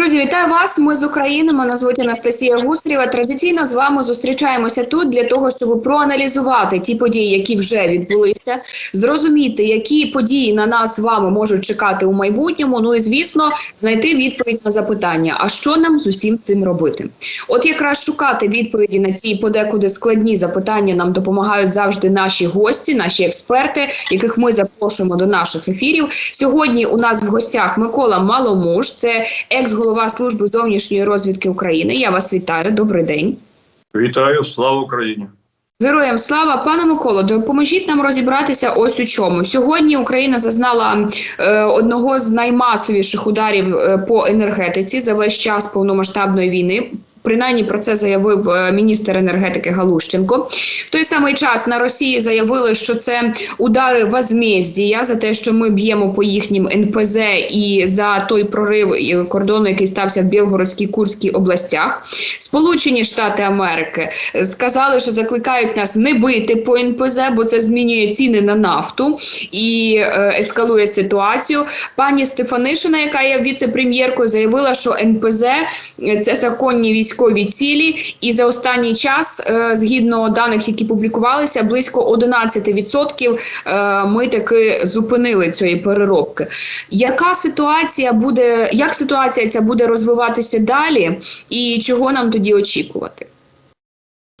Друзі, вітаю вас. Ми з України. Мене звуть Анастасія Гусарєва. Традиційно з вами зустрічаємося тут для того, щоб проаналізувати ті події, які вже відбулися, зрозуміти, які події на нас з вами можуть чекати у майбутньому. Ну і звісно, знайти відповідь на запитання: а що нам з усім цим робити? От якраз шукати відповіді на ці подекуди складні запитання нам допомагають завжди наші гості, наші експерти, яких ми запрошуємо до наших ефірів. Сьогодні у нас в гостях Микола Маломуж, це екс-голова служби зовнішньої розвідки України. Я вас вітаю. Добрий день. Вітаю, слава Україні! Героям слава пане Миколо, допоможіть нам розібратися ось у чому. Сьогодні Україна зазнала е, одного з наймасовіших ударів е, по енергетиці за весь час повномасштабної війни. Принаймні про це заявив е, міністр енергетики Галущенко. В той самий час на Росії заявили, що це удари возмездія за те, що ми б'ємо по їхнім НПЗ і за той прорив кордону, який стався в Білгородській Курській областях. Сполучені Штати Америки сказали, що закликають нас не бити по НПЗ, бо це змінює ціни на нафту і е, ескалує ситуацію. Пані Стефанишина, яка є віце-прем'єркою, заявила, що НПЗ – це законні військові цілі, і за останній час, е, згідно даних, які публікувалися, близько 11% е, ми таки зупинили цієї переробки. Яка ситуація буде, як ситуація ця буде розвиватися далі, і чого нам тоді очікувати?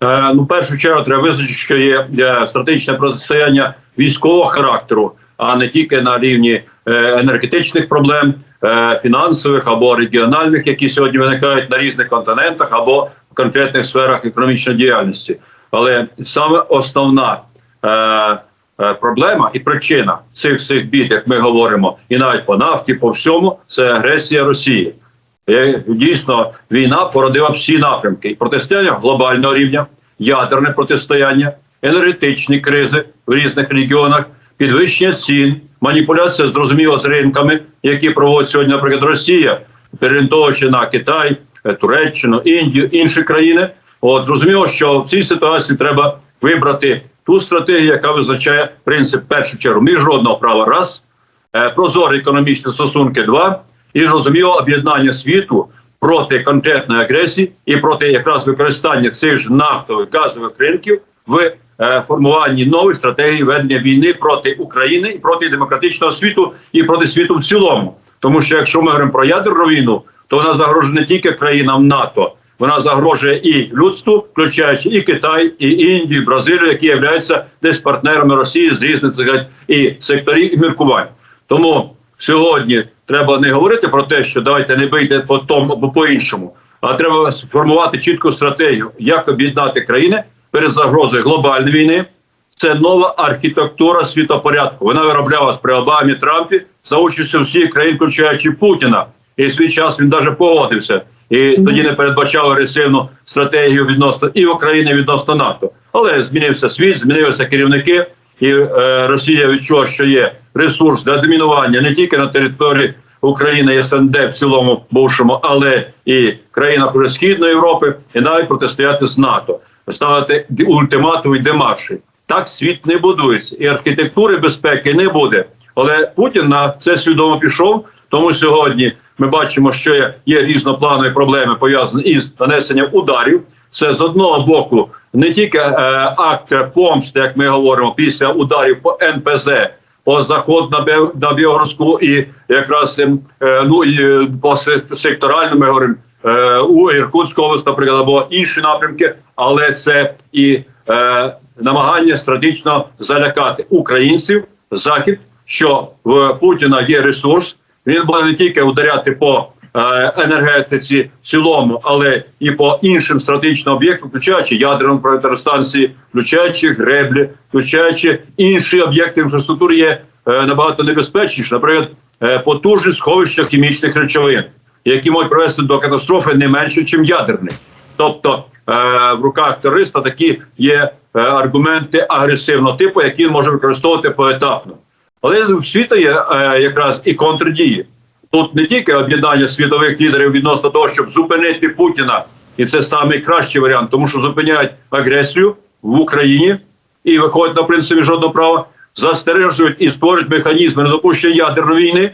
Е, ну, першу чергу треба визначити, що є стратегічне протистояння військового характеру, а не тільки на рівні енергетичних проблем, фінансових або регіональних, які сьогодні виникають на різних континентах або в конкретних сферах економічної діяльності. Але саме основна е, е, проблема і причина цих всіх бід, як ми говоримо, і навіть по нафті, по всьому, це агресія Росії. Е, Дійсно, війна породила всі напрямки: протистояння глобального рівня, ядерне протистояння, енергетичні кризи в різних регіонах, підвищення цін, маніпуляція зрозуміло з ринками, які проводить сьогодні, наприклад, Росія, переорієнтовуючи на Китай, е, Туреччину, Індію, інші країни. От зрозуміло, що в цій ситуації треба вибрати ту стратегію, яка визначає принцип в першу чергу. Міжнародного права, раз. Е, прозорі економічні стосунки, два. І зрозуміло об'єднання світу проти конкретної агресії і проти якраз використання цих ж нафтових газових ринків в формуванні нової стратегії ведення війни проти України і проти демократичного світу і проти світу в цілому. Тому що якщо ми говоримо про ядерну війну, то вона загрожує не тільки країнам НАТО, вона загрожує і людству, включаючи і Китай, і Індію, і Бразилію, які являються десь партнерами Росії з різних сказати, і секторів і міркувань. Тому сьогодні треба не говорити про те, що давайте не бийте по тому або по іншому, а треба сформувати чітку стратегію, як об'єднати країни перед загрозою глобальної війни. Це нова архітектура світопорядку. Вона вироблялась при Обамі Трампі за участю всіх країн, включаючи Путіна. І в свій час він навіть погодився. І тоді не передбачав агресивну стратегію відносно і України відносно НАТО. Але змінився світ, змінилися керівники, і е, Росія відчула, що є ресурс для домінування не тільки на території України і СНД в цілому бувшому, але і країнах Східної Європи, і навіть протистояти з НАТО, ставити ультиматум і демарші. Так світ не будується, і архітектури безпеки не буде. Але Путін на це свідомо пішов. Тому сьогодні ми бачимо, що є, є різнопланові проблеми пов'язані із нанесенням ударів. Це з одного боку не тільки е, акт помсти, як ми говоримо, після ударів по НПЗ, по заход на Бе- на Білгородську і якраз е, ну і е, по се- секторально ми говоримо у Іркутську область, наприклад, або інші напрямки, але це і е, намагання стратегічно залякати українців, захід, що в Путіна є ресурс. Він буде не тільки ударяти по е, енергетиці в цілому, але і по іншим стратегічним об'єктам, включаючи ядерну електростанції, включаючи греблі, включаючи інші об'єкти інфраструктури, є е, набагато небезпечніші, наприклад, е, потужні сховища хімічних речовин, які можуть привести до катастрофи не менше, ніж ядерних. Тобто е, в руках терориста такі є е, аргументи агресивного типу, які він може використовувати поетапно. Але у світу є е, якраз і контрдії. Тут не тільки об'єднання світових лідерів відносно того, щоб зупинити Путіна, і це найкращий варіант, тому що зупиняють агресію в Україні і виходять на принципі жодного права, застережують і створюють механізми недопущення ядерної війни.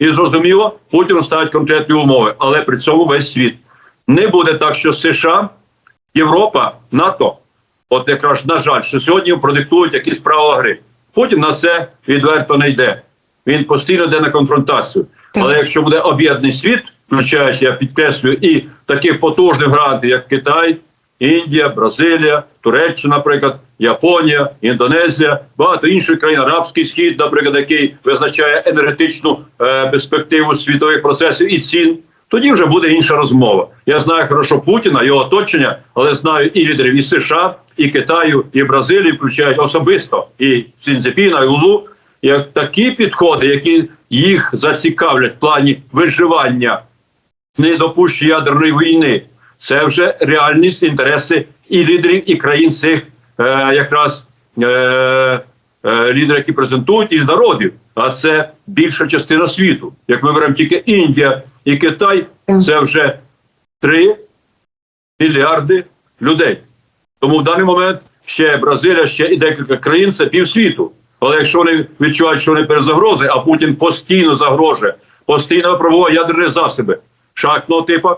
І зрозуміло, Путіну ставить конкретні умови, але при цьому весь світ. Не буде так, що США, Європа, НАТО, от якраз на жаль, що сьогодні продиктують якісь правила гри. Путін на це відверто не йде. Він постійно йде на конфронтацію. Так. Але якщо буде об'єднаний світ, включаючи, я підкреслюю, і таких потужних грантів, як Китай, Індія, Бразилія, Туреччина, наприклад, Японія, Індонезія, багато інших країн, Арабський схід, наприклад, який визначає енергетичну е, перспективу світових процесів і цін. Тоді вже буде інша розмова. Я знаю хорошо Путіна, його оточення, але знаю і лідерів і США, і Китаю, і Бразилії, включають особисто і Цінзепіна, і Лулу, як такі підходи, які їх зацікавлять в плані виживання недопущення ядерної війни. Це вже реальність інтереси і лідерів, і країн цих е, якраз е, е, лідерів, які презентують, і народів. А це більша частина світу. Як ми беремо тільки Індія і Китай, це вже 3 мільярди людей. Тому в даний момент ще Бразилія, ще і декілька країн це півсвіту. Але якщо вони відчувають, що вони перед загрозою, а Путін постійно загрожує, постійно випробовує ядерні засоби шахтного типу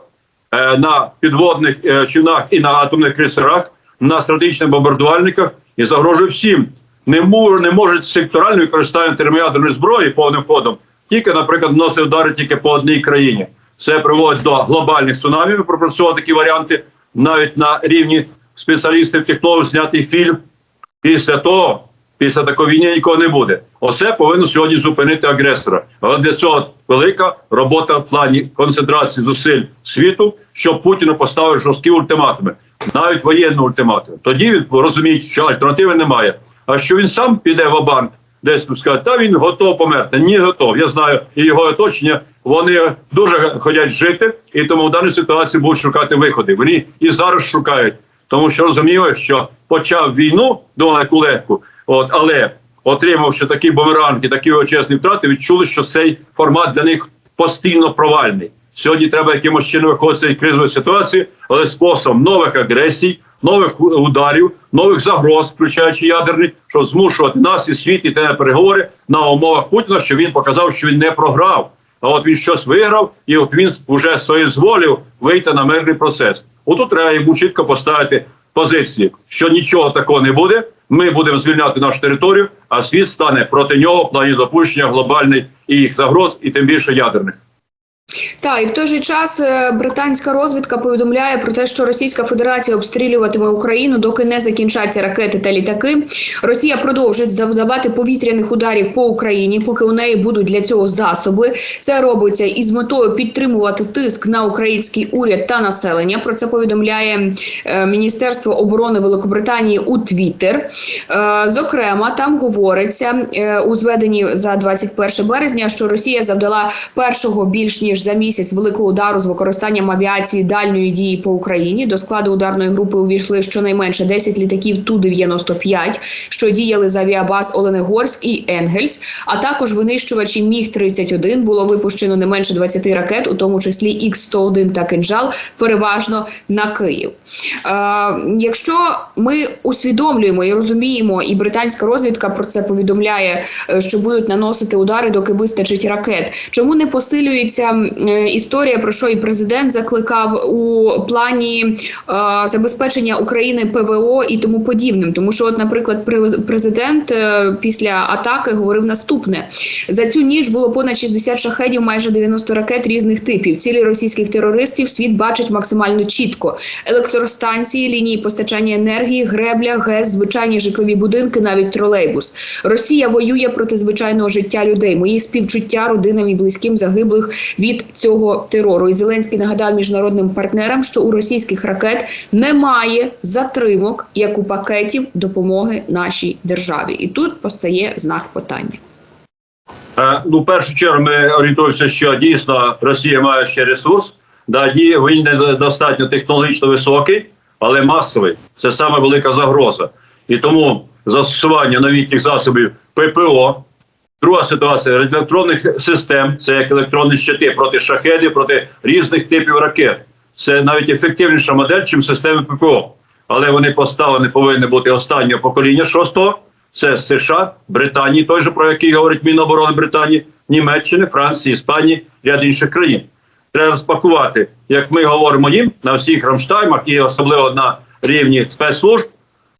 на підводних е, човнах і на атомних крейсерах, на стратегічних бомбардувальниках і загрожує всім. Не, мо- не можуть секторально використання термоядерної зброї повним ходом, тільки, наприклад, носить удари тільки по одній країні. Це приводить до глобальних цунамі. Ми такі варіанти навіть на рівні спеціалістів технологів знятий фільм. Після того, після такої війни нікого не буде. Оце повинно сьогодні зупинити агресора. Але для цього велика робота в плані концентрації зусиль світу, щоб Путіну поставив жорсткі ультиматуми, навіть воєнний ультиматум. Тоді він розуміє, що альтернативи немає. А що він сам піде в банк, десь тут скаже, та він готов померти. Ні, готов. Я знаю, і його оточення вони дуже хочуть жити, і тому в даній ситуації будуть шукати виходи. Вони і зараз шукають тому що розуміли, що почав війну до яку легку, от але отримавши такі бумеранги, такі величезні втрати, відчули, що цей формат для них постійно провальний. Сьогодні треба якимось чином виходити з кризової ситуації, але способом нових агресій, нових ударів, нових загроз, включаючи ядерні, щоб змушувати нас і світ іти на переговори на умовах Путіна, що він показав, що він не програв. А от він щось виграв, і от він вже своєю зволів вийти на мирний процес. Отут треба йому чітко поставити позиції, що нічого такого не буде. Ми будемо звільняти нашу територію, а світ стане проти нього в плані допущення глобальних і їх загроз, і тим більше ядерних. Та і в той же час е, британська розвідка повідомляє про те, що Російська Федерація обстрілюватиме Україну, доки не закінчаться ракети та літаки. Росія продовжить завдавати повітряних ударів по Україні, поки у неї будуть для цього засоби. Це робиться із метою підтримувати тиск на український уряд та населення. Про це повідомляє е, Міністерство оборони Великобританії у Твіттер. Е, Зокрема, там говориться у зведенні за 21 березня, що Росія завдала першого більш ніж за місяць великого удару з використанням авіації дальньої дії по Україні. До складу ударної групи увійшли щонайменше 10 літаків Ту-95, що діяли з авіабаз Оленегорськ і Енгельс, а також винищувачі Міг-31 було випущено не менше 20 ракет, у тому числі Х-101 та «Кинджал», переважно на Київ. Е, якщо ми усвідомлюємо і розуміємо, і британська розвідка про це повідомляє, е, що будуть наносити удари, доки вистачить ракет. Чому не посилюється історія, про що і президент закликав у плані е, забезпечення України ПВО і тому подібним? Тому що, от, наприклад, при- президент е, після атаки говорив наступне: за цю ніч було понад 60 шахедів, майже 90 ракет різних типів. Цілі російських терористів світ бачить максимально чітко: електростанції, лінії постачання енергії, гребля, ГЕС, звичайні житлові будинки, навіть тролейбус. Росія воює проти звичайного життя людей. Мої співчуття родинам і близьким загиблих від цього терору. І Зеленський нагадав міжнародним партнерам, що у російських ракет немає затримок як у пакетів допомоги нашій державі. І тут постає знак питання. Е, ну, в першу чергу ми орієнтуємося, що дійсно Росія має ще ресурс, да, ді- він недостатньо технологічно високий, але масовий. Це саме велика загроза. І тому застосування новітніх засобів ППО. Друга ситуація електронних систем, це як електронні щити проти шахедів, проти різних типів ракет. Це навіть ефективніша модель, ніж системи ППО. Але вони поставлені повинні бути останнього покоління шостого. Це США, Британії, той же про який говорить Міноборони Британії, Німеччини, Франції, Іспанії, ряд інших країн. Треба розпакувати, як ми говоримо їм на всіх рамштаймах і особливо на рівні спецслужб,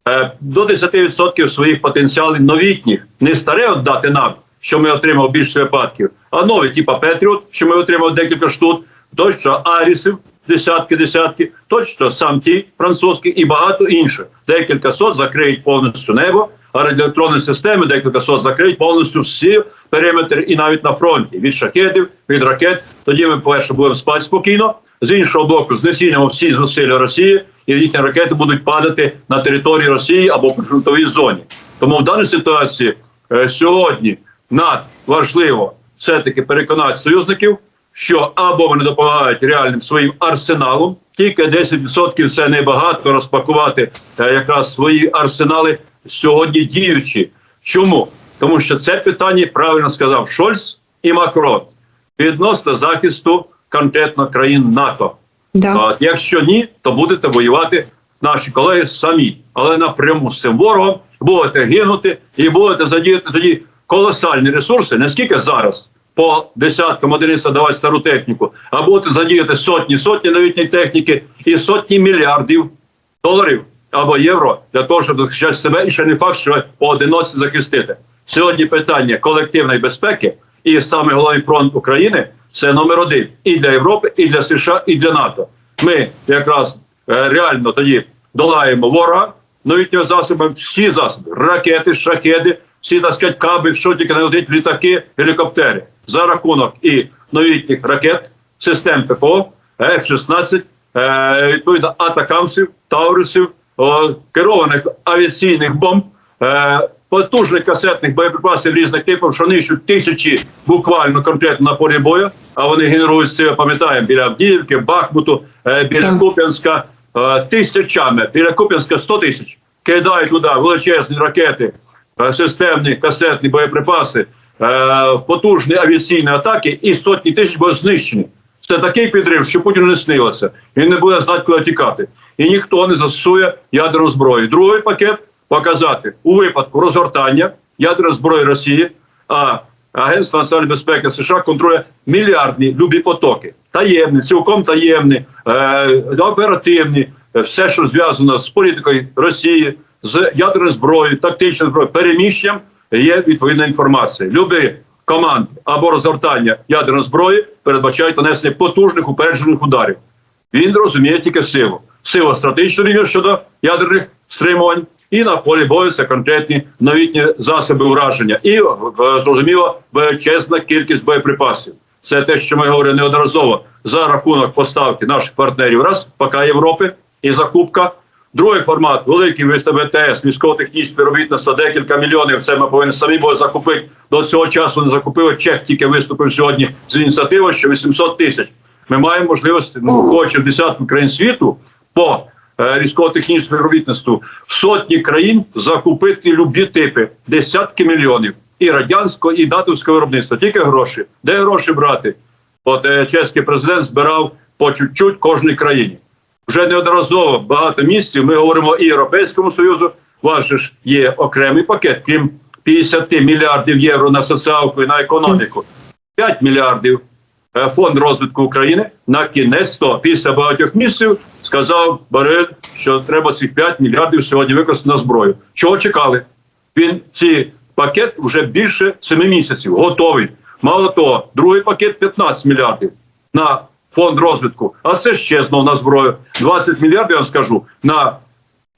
е, до 10% своїх потенціалів новітніх. Не старе віддати нам, що ми отримали більше випадків, а нові, типа Петріот, що ми отримали декілька штук, точно Арісів, десятки, десятки, точно сам ті французькі і багато інших. Декілька сот закриють повністю небо, а радіоелектронні системи декілька сот закриють повністю всі периметри і навіть на фронті від шахедів, від ракет. Тоді ми, по-перше, будемо спати спокійно. З іншого боку, знецінимо всі зусилля Росії, і їхні ракети будуть падати на території Росії або прифронтовій зоні. Тому в даній ситуації е, сьогодні надважливо все-таки переконати союзників, що або вони допомагають реальним своїм арсеналом, тільки 10% це небагато розпакувати е, якраз свої арсенали сьогодні діючі. Чому? Тому що це питання правильно сказав Шольц і Макрон відносно захисту конкретно країн НАТО. Да. От, якщо ні, то будете воювати наші колеги самі, але напряму з цим ворогом будете гинути і будете задіяти тоді колосальні ресурси, не скільки зараз по десяткам одиниць давати стару техніку, а будете задіяти сотні сотні новітньої техніки і сотні мільярдів доларів або євро для того, щоб захищати себе, і ще не факт, що поодиноці захистити. Сьогодні питання колективної безпеки і саме головний фронт України це номер один і для Європи, і для США, і для НАТО. Ми якраз е, реально тоді долаємо ворога новітніми засобами, всі засоби, ракети, шахеди, всі так сказати, каби, що тільки не летить літаки, гелікоптери за рахунок і новітніх ракет, систем ППО, F-16, е, відповідно атакамсів, таурисів, о, керованих авіаційних бомб, е, потужних касетних боєприпасів різних типів, що нищуть тисячі буквально конкретно на полі бою, а вони генерують це, пам'ятаємо, біля Авдіївки, Бахмуту, е, біля Куп'янська тисячами, біля Куп'янська 100 тисяч. Кидають туди величезні ракети, системні касетні боєприпаси, е, потужні авіаційні атаки і сотні тисяч будуть знищені. Це такий підрив, що Путіну не снилося. Він не буде знати, куди тікати. І ніхто не застосує ядерну зброю. Другий пакет показати у випадку розгортання ядерної зброї Росії, а Агентство національної безпеки США контролює мільярдні любі потоки. Таємні, цілком таємні, е, оперативні, е, все, що зв'язано з політикою Росії, з ядерною зброєю, тактичною зброєю, переміщенням, є відповідна інформація. Любі команди або розгортання ядерної зброї передбачають нанесення потужних упереджених ударів. Він розуміє тільки силу. Сила стратегічного щодо ядерних стримувань, і на полі бою це конкретні новітні засоби ураження, і е, зрозуміло величезна кількість боєприпасів. Це те, що ми говорили неодноразово за рахунок поставки наших партнерів, раз ПК Європи і закупка. Другий формат великий ВТБТС, військово-технічне співробітництво, декілька мільйонів. Це ми повинні самі були закупити. До цього часу не закупили. Чех тільки виступив сьогодні з ініціативою, що 800 тисяч. Ми маємо можливість, ну, в десятку країн світу по е, військово-технічному співробітництву сотні країн закупити любі типи, десятки мільйонів і радянського, і натовського виробництва. Тільки гроші. Де гроші брати? От е, чеський президент збирав по чуть-чуть кожній країні. Вже неодноразово багато місців ми говоримо і Європейському Союзу. Же ж є окремий пакет, крім 50 мільярдів євро на соціалку і на економіку. 5 мільярдів е, фонд розвитку України на кінець то після багатьох місяців сказав Барель, що треба ці 5 мільярдів сьогодні використати на зброю. Чого чекали? Він ці пакет вже більше 7 місяців готовий. Мало того, другий пакет 15 мільярдів на фонд розвитку, а це ще знов на зброю. 20 мільярдів, я вам скажу, на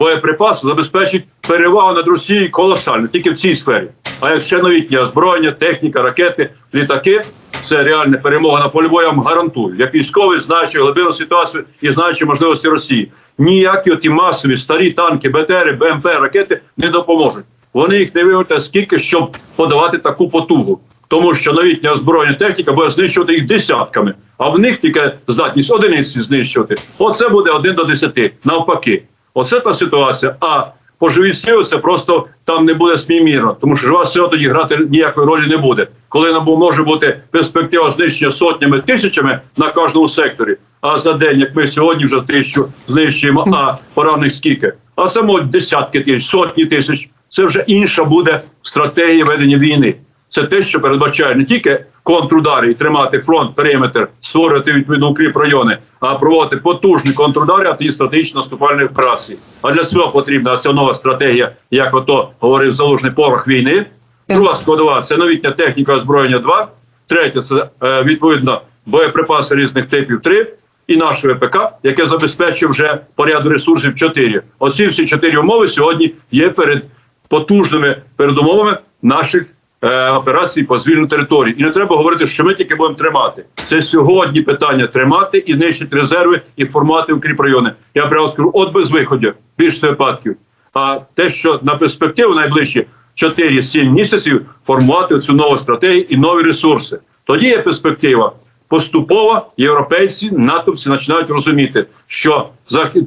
боєприпаси забезпечить перевагу над Росією колосально, тільки в цій сфері. А як ще новітнє озброєння, техніка, ракети, літаки, це реальна перемога на полі бою, я вам гарантую. Як військовий, знаючи глибину ситуацію і знаючи можливості Росії. Ніякі оті масові старі танки, БТРи, БМП, ракети не допоможуть. Вони їх не виведуть скільки, щоб подавати таку потугу. Тому що новітня озброєння техніка буде знищувати їх десятками, а в них тільки здатність одиниці знищувати. Оце буде один до десяти. Навпаки, оце та ситуація. А по живій це просто там не буде смімірно, тому що жива сила тоді грати ніякої ролі не буде. Коли може бути перспектива знищення сотнями тисячами на кожному секторі. А за день, як ми сьогодні вже тисячу знищуємо, а поранених скільки? А само десятки тисяч, сотні тисяч. Це вже інша буде стратегія ведення війни. Це те, що передбачає не тільки контрудари і тримати фронт, периметр, створювати відповідно укріп райони, а проводити потужні контрудари, а тоді стратегічно наступальної операції. А для цього потрібна ця нова стратегія, як ото говорив залужний порох війни. Друга складова це новітня техніка озброєння 2. Третє це е, відповідно боєприпаси різних типів 3. І наше ВПК, яке забезпечує вже по ряду ресурсів 4. Оці всі чотири умови сьогодні є перед потужними передумовами наших е, операцій по звільненню території. І не треба говорити, що ми тільки будемо тримати. Це сьогодні питання тримати і нищити резерви і формувати укріп райони. Я прямо скажу, от без виходів, більше випадків. А те, що на перспективу найближчі 4-7 місяців формувати цю нову стратегію і нові ресурси. Тоді є перспектива. Поступово європейці, натовці починають розуміти, що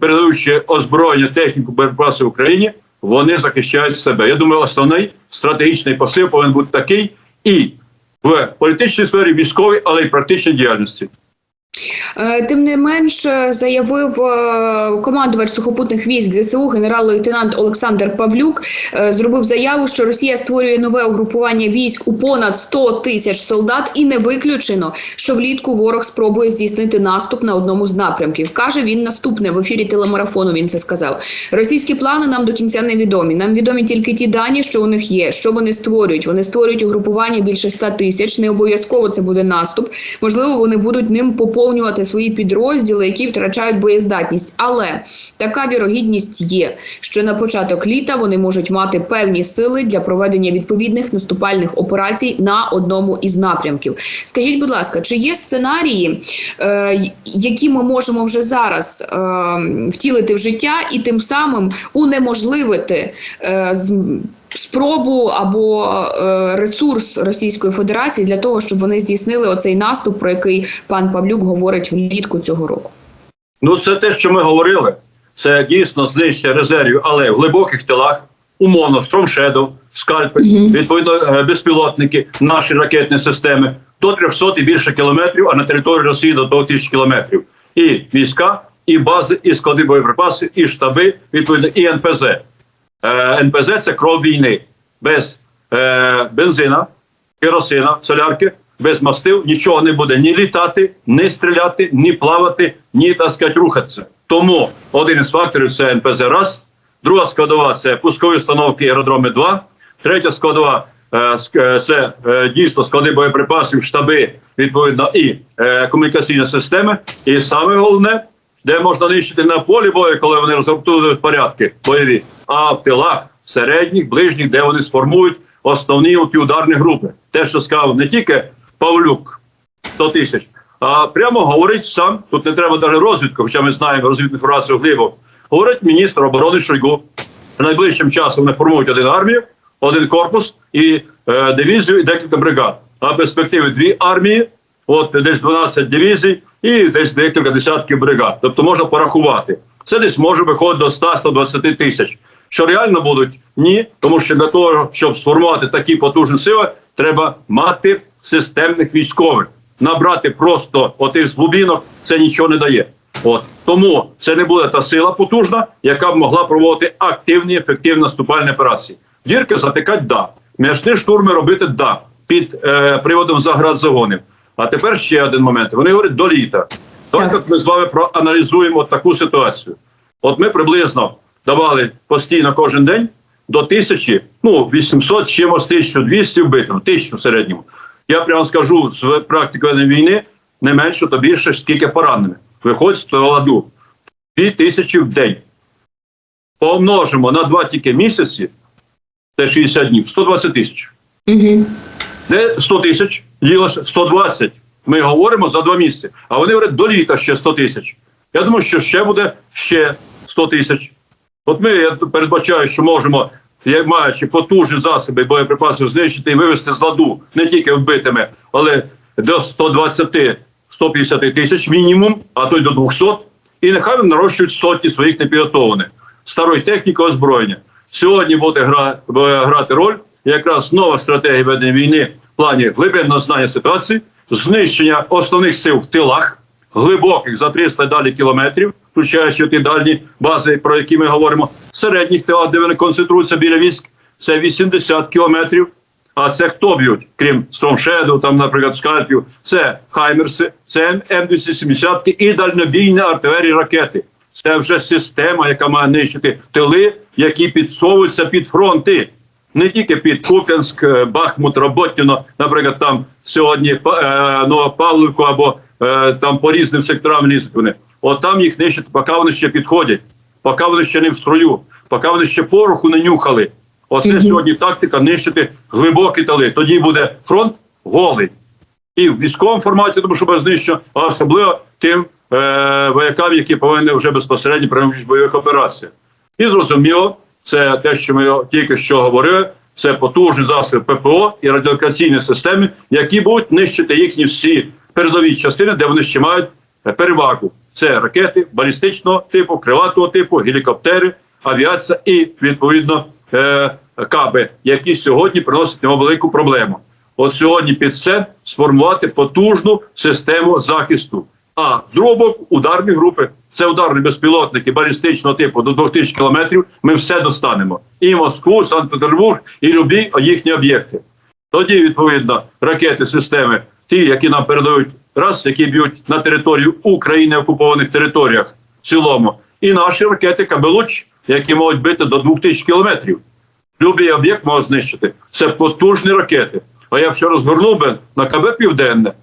передаючи озброєння техніку боєприпаси в Україні, вони захищають себе. Я думаю, основний стратегічний посил повинен бути такий і в політичній сфері, військовій, але й практичній діяльності. Е, Тим не менш, е, заявив е, командувач сухопутних військ ЗСУ генерал-лейтенант Олександр Павлюк. Зробив заяву, що Росія створює нове угрупування військ у понад 100 тисяч солдат, і не виключено, що влітку ворог спробує здійснити наступ на одному з напрямків. каже він наступне в ефірі телемарафону. Він це сказав. Російські плани нам до кінця не відомі. Нам відомі тільки ті дані, що у них є. Що вони створюють? Вони створюють угрупування більше 100 тисяч. Не обов'язково це буде наступ. Можливо, вони будуть ним поповнювати свої підрозділи, які втрачають боєздатність. Але така вірогідність є, що на початок літа вони можуть мати певні сили для проведення відповідних наступальних операцій на одному із напрямків. Скажіть, будь ласка, чи є сценарії, е, які ми можемо вже зараз е, втілити в життя і тим самим унеможливити е, спробу або е, ресурс Російської Федерації для того, щоб вони здійснили оцей наступ, про який пан Павлюк говорить влітку цього року? Ну, це те, що ми говорили. Це дійсно знищення резервів, але в глибоких тилах, умовно, Shadow, скальпи, Мгм. відповідно, е, безпілотники, наші ракетні системи до 300 і більше кілометрів, а на території Росії до 1000 кілометрів. І війська, і бази, і склади боєприпасів, і штаби, відповідно, і НПЗ. Е, НПЗ це кров війни. Без е, бензина, керосина, солярки, без мастив нічого не буде ні літати, ні стріляти, ні плавати, ні так сказати, рухатися. Тому один із факторів це НПЗ раз, друга складова це пускові установки аеродроми 2, третя складова е, е, це е, дійсно склади боєприпасів, штаби, відповідно, і е, комунікаційні системи. І саме головне, де можна нищити на полі бою, коли вони розгортують порядки бойові, а в тилах, середніх, ближніх, де вони сформують основні ударні групи. Те, що сказав не тільки Павлюк 100 тисяч, а прямо говорить сам. Тут не треба навіть розвідку, хоча ми знаємо розвідну інформацію глибо. Говорить міністр оборони Шойгу. Найближчим часом вони формують один армію, один корпус і е, дивізію, і декілька бригад. А в перспективі дві армії, от десь 12 дивізій і десь декілька десятків бригад. Тобто можна порахувати. Це десь може виходити до 100-120 тисяч. Що реально будуть? Ні, тому що для того, щоб сформувати такі потужні сили, треба мати системних військових. Набрати просто отих з глубінок це нічого не дає. От тому це не буде та сила потужна, яка б могла проводити активні ефективні наступальні операції. Дірки затикати да. М'ясні штурми робити да під е, приводом заградзагонів. А тепер ще один момент. Вони говорять до літа. От ми з вами проаналізуємо таку ситуацію. От ми приблизно давали постійно кожен день до тисячі, ну 800 чимось 1200 вбитих, тисячу в середньому. Я прямо скажу з практики війни не менше, то більше скільки поранених. Виходить з того ладу. Дві тисячі в день. Помножимо на два тільки місяці, це 60 днів, 120 тисяч. Угу. Де 100 тисяч? Ділося 120. Ми говоримо за два місяці. А вони говорять, до літа ще 100 тисяч. Я думаю, що ще буде ще 100 тисяч. От ми я передбачаю, що можемо, маючи потужні засоби боєприпасів, знищити і вивести з ладу не тільки вбитими, але до 120-150 тисяч мінімум, а то й до 200. І нехай нарощують сотні своїх непідготовлених старої техніки озброєння. Сьогодні буде гра, грати роль якраз нова стратегія ведення війни в плані глибинного знання ситуації, знищення основних сил в тилах, глибоких за 300 далі кілометрів, включаючи ті дальні бази, про які ми говоримо, середніх тилах, де вони концентруються біля військ, це 80 кілометрів. А це хто б'ють, крім Стромшеду, там, наприклад, скальпів, це Хаймерси, це М270 і дальнобійні артилерії ракети. Це вже система, яка має нищити тили, які підсовуються під фронти. Не тільки під Куп'янськ, е, Бахмут, Роботіно, наприклад, там сьогодні е, Новопавлівку або е, там по різним секторам лізуть вони. От там їх нищать, поки вони ще підходять, поки вони ще не в строю, поки вони ще пороху не нюхали. Оце Мгм. сьогодні тактика нищити глибокі тили. Тоді буде фронт голий. І в військовому форматі, тому що без знищення, а особливо тим е, воякам, які повинні вже безпосередньо приймати бойових операціях. І зрозуміло, це те, що ми тільки що говорили, це потужні засоби ППО і радіолокаційні системи, які будуть нищити їхні всі передові частини, де вони ще мають е, перевагу. Це ракети балістичного типу, крилатого типу, гелікоптери, авіація і відповідно е, каби, які сьогодні приносять йому велику проблему. От сьогодні під це сформувати потужну систему захисту. А з другого боку, ударні групи. Це ударні безпілотники балістичного типу до 2000 кілометрів. Ми все достанемо. І Москву, Санкт-Петербург, і любі їхні об'єкти. Тоді, відповідно, ракети, системи, ті, які нам передають, раз, які б'ють на територію України, окупованих територіях в цілому, і наші ракети Кабелуч, які можуть бити до 2000 кілометрів. Любий об'єкт може знищити. Це потужні ракети. А я ще розгорнув би на КБ Південне,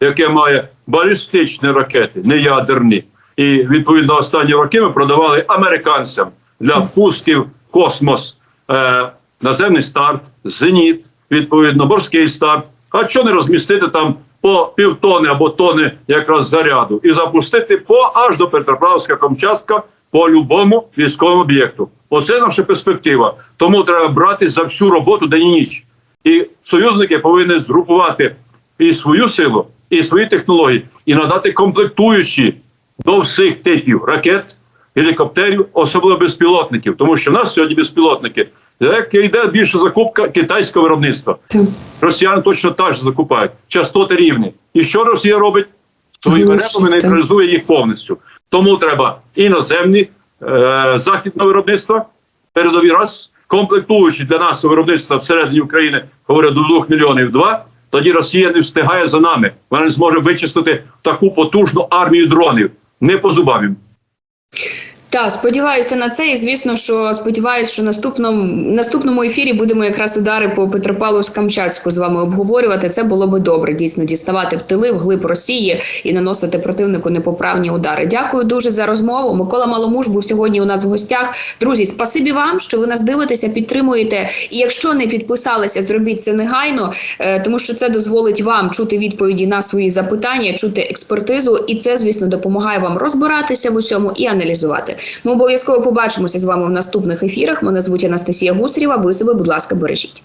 яке має балістичні ракети, не ядерні. І відповідно останні роки ми продавали американцям для пусків космос е, наземний старт, зеніт, відповідно, морський старт. А що не розмістити там по півтони або тони якраз заряду і запустити по аж до Петропавська Камчатка по любому військовому об'єкту. Оце наша перспектива. Тому треба брати за всю роботу день і ніч. І союзники повинні згрупувати і свою силу, і свої технології, і надати комплектуючі до всіх типів ракет, гелікоптерів, особливо безпілотників. Тому що в нас сьогодні безпілотники, як йде більше закупка китайського виробництва. Росіяни точно так же закупають. Частоти рівні. І що Росія робить? Своїми Глушить, репами нейтралізує їх повністю. Тому треба іноземні е, західного виробництва, передові раз, комплектуючі для нас виробництва всередині України, говорю, до 2 мільйонів два. Тоді Росія не встигає за нами. Вона не зможе вичистити таку потужну армію дронів. Не по зубам їм. Та сподіваюся на це, і звісно, що сподіваюся, що наступному наступному ефірі будемо якраз удари по Петропавловськ-Камчатську з вами обговорювати. Це було би добре, дійсно діставати в тили в глиб Росії і наносити противнику непоправні удари. Дякую дуже за розмову. Микола Маломуж був сьогодні у нас в гостях. Друзі, спасибі вам, що ви нас дивитеся, підтримуєте. І якщо не підписалися, зробіть це негайно, е, тому що це дозволить вам чути відповіді на свої запитання, чути експертизу, і це, звісно, допомагає вам розбиратися в усьому і аналізувати. Ми обов'язково побачимося з вами в наступних ефірах. Мене звуть Анастасія Гусарєва. Ви себе, будь ласка, бережіть.